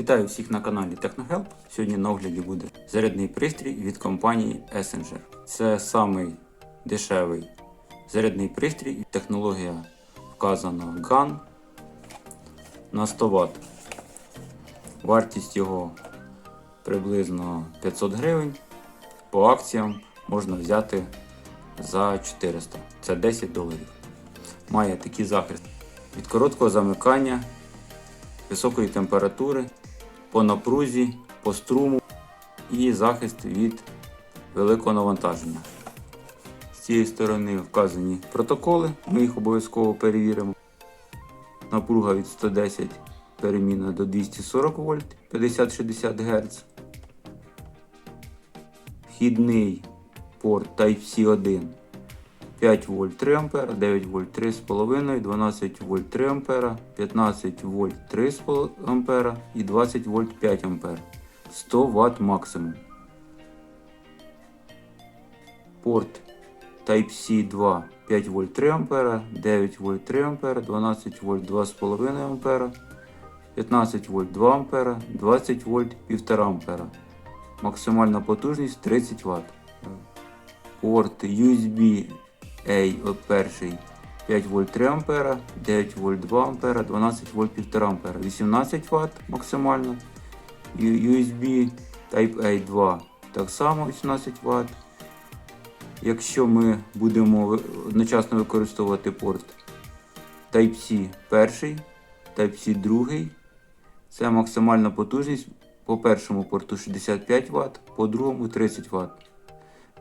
Вітаю всіх на каналі TechnoHelp. Сьогодні на огляді буде зарядний пристрій від компанії Essenger. Це самий дешевий зарядний пристрій. Технологія вказана GAN на 100 Вт. Вартість його приблизно 500 гривень. По акціям можна взяти за 400. Це 10 доларів. Має такий захист від короткого замикання, високої температури, по напрузі, по струму і захист від великого навантаження. З цієї сторони вказані протоколи, ми їх обов'язково перевіримо. Напруга від 110 перемінна до 240 вольт 50-60 Гц. Вхідний порт Type-C 1 5 вольт 3 А, 9 вольт 3,5, 12 вольт 3 А, 15 вольт 3,5 А і 20 вольт 5 А. 100 Вт максимум. Порт Type-C 2 5 вольт 3 А, 9 вольт 3 А, 12 вольт 2,5 А, 15 вольт 2 А, 20 вольт 1,5 А. Максимальна потужність 30 Вт. Порт USB A перший 5 вольт 3 А, 9 вольт 2 А, 12 вольт 1,5 А, 18 Вт максимально. USB Type A 2 так само 18 Вт. Якщо ми будемо одночасно використовувати порт Type-C перший, Type-C другий, це максимальна потужність по першому порту 65 Вт, по другому 30 Вт.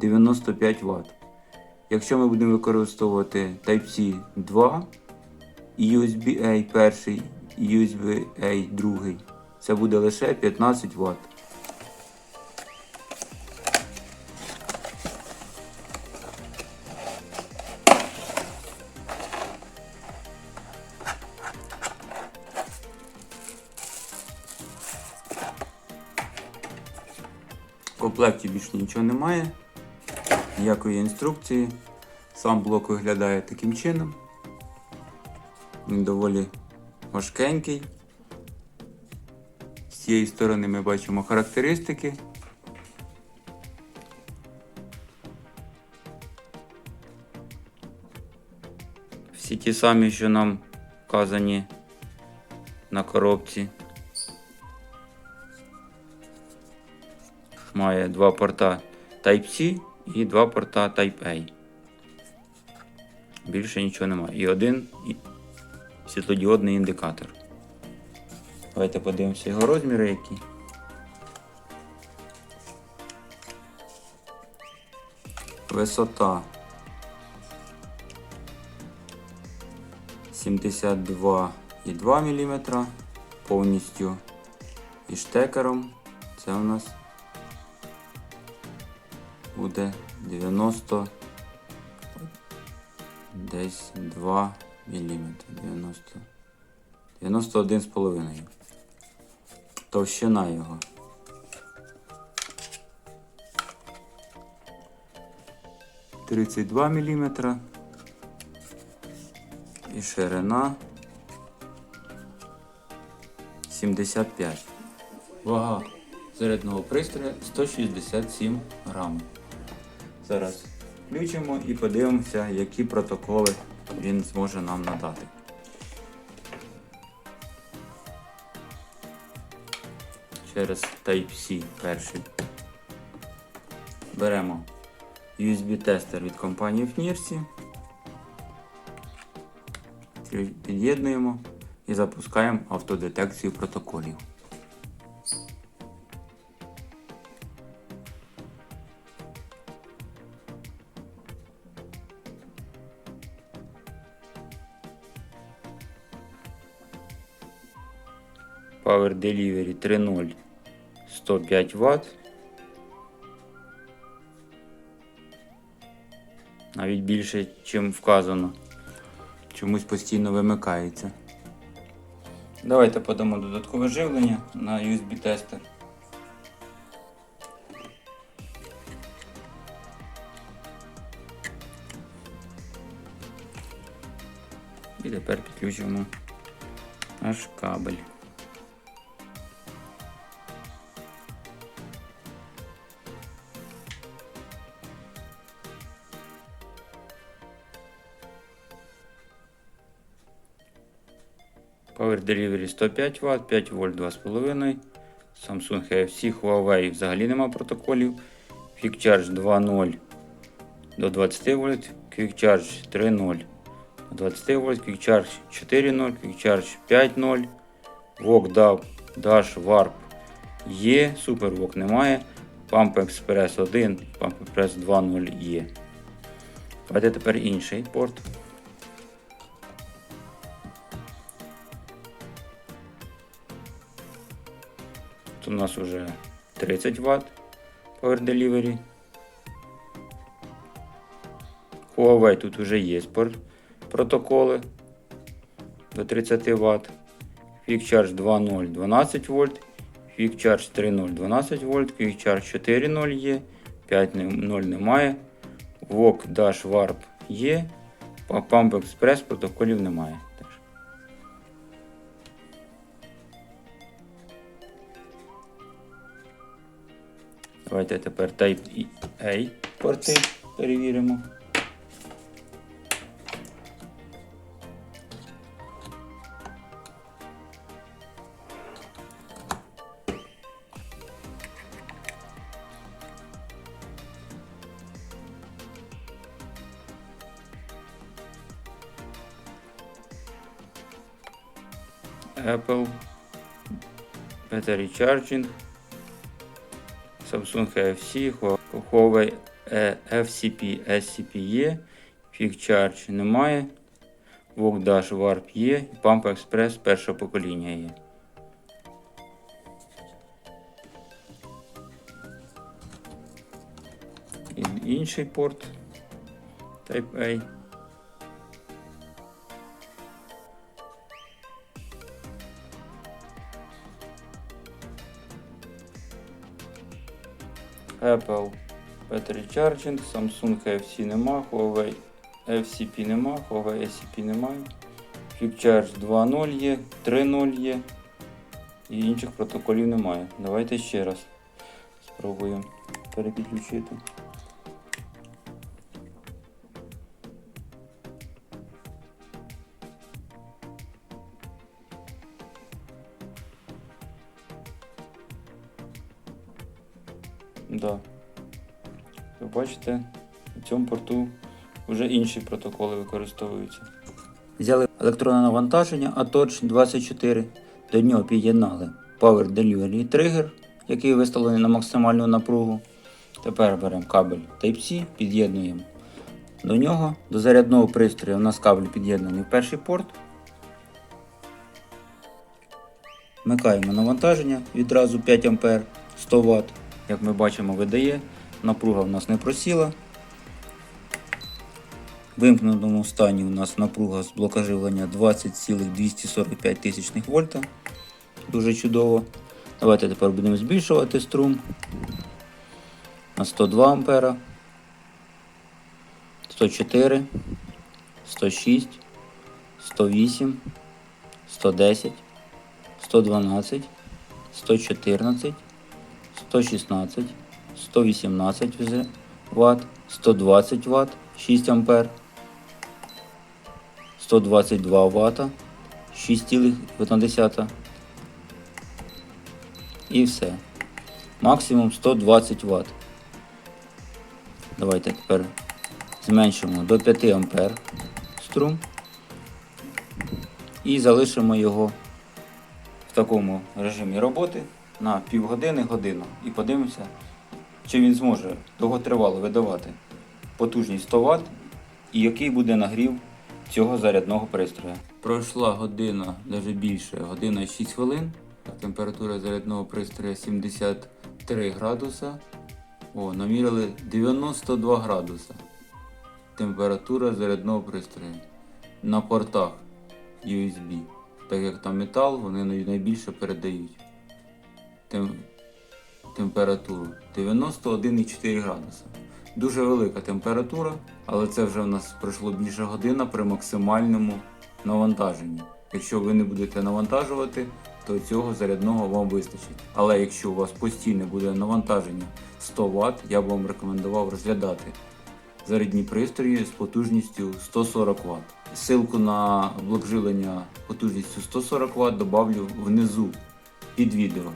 95 Вт. Якщо ми будемо використовувати Type-C 2, USB-A перший USB-A другий, це буде лише 15 Вт. В комплекті більше нічого немає, ніякої інструкції. Сам блок виглядає таким чином. Він доволі важкенький. З цієї сторони ми бачимо характеристики. Всі ті самі, що нам вказані на коробці. Має два порта Type-C і два порта Type-A. Більше нічого немає. І один світлодіодний індикатор. Давайте подивимося його розміри які. Висота 72,2 мм повністю і штекером. Це у нас буде 90 десь 2 мм. 90, 91,5. Товщина його. Тридцять два міліметра і ширина 75. Вага зарядного пристрою 167 грамів. Зараз включимо і подивимося, які протоколи він зможе нам надати. Через Type-C перший. Беремо USB-тестер від компанії FNIRSI. Під'єднуємо і запускаємо автодетекцію протоколів. Delivery 3.0 105 Вт. Навіть більше, чим вказано. Чомусь постійно вимикається. Давайте подамо додаткове живлення на USB тестер. І тепер підключимо наш кабель. Power Delivery 105 Вт, 5 вольт 2,5. Samsung NFC, Huawei взагалі нема протоколів. Quick Charge 2.0 до 20 вольт, Quick Charge 3.0 до 20 вольт, Quick Charge 4.0, Quick Charge 5.0, VOOC DAW, Dash, Warp є, Super VOOC немає, Pump Express 1, Pump Express 2.0 є. Давайте тепер інший порт. Тут у нас уже 30 Вт Power Delivery. Huawei тут уже є протоколи до 30 Вт. Quick Charge 2.0 12 вольт. Quick Charge 3.0 12 вольт. Quick Charge 4.0 є. 5.0 немає. VOOC Dash Warp є. Pump Express протоколів немає. Давайте тепер Type A порти перевіримо. Apple, Battery Charging, Samsung FC, Hua- Huawei е, FCP, SCP є, Quick Charge немає, VOOC Dash Warp є, Pump Express першого покоління є. Інший порт Type A. Apple Battery Charging, Samsung FC нема, Huawei FCP нема, Huawei SCP немає. FlipCharge 2.0 є, 3.0 є. І інших протоколів немає. Давайте ще раз спробуємо перепідключити. Да. Ви бачите, у цьому порту вже інші протоколи використовуються. Взяли електронне навантаження ATORCH 24. До нього під'єднали Power Delivery Trigger, який виставлений на максимальну напругу. Тепер беремо кабель Type-C, під'єднуємо до нього. До зарядного пристрою у нас кабель під'єднаний в перший порт. Вмикаємо навантаження відразу 5 А 100 Вт. Як ми бачимо, видає. Напруга в нас не просіла. В вимкненому стані у нас напруга з блока живлення 20,245 тисячних вольта. Дуже чудово. Давайте тепер будемо збільшувати струм на 102 ампера, 104, 106, 108, 110, 112, 114, 116, 118 Вт, 120 Вт, 6 ампер, 122 Вт, 6,1 і все. Максимум 120 Вт. Давайте тепер зменшимо до 5 ампер струм і залишимо його в такому режимі роботи на півгодини годину і подивимося, чи він зможе довготривало видавати потужність 100 Вт і який буде нагрів цього зарядного пристрою. Пройшла година, навіть більше, година і 6 хвилин. Температура зарядного пристрою 73 градуса. О, намірили 92 градуса. Температура зарядного пристрою. На портах USB. Так як там метал, вони найбільше передають. Температуру 91,4 градуса. Дуже велика температура, але це вже в нас пройшло більше година при максимальному навантаженні. Якщо ви не будете навантажувати, то цього зарядного вам вистачить. Але якщо у вас постійне буде навантаження 100 Вт, я б вам рекомендував розглядати зарядні пристрої з потужністю 140 Вт. Ссылку на блок живлення потужністю 140 Вт добавлю внизу під відео.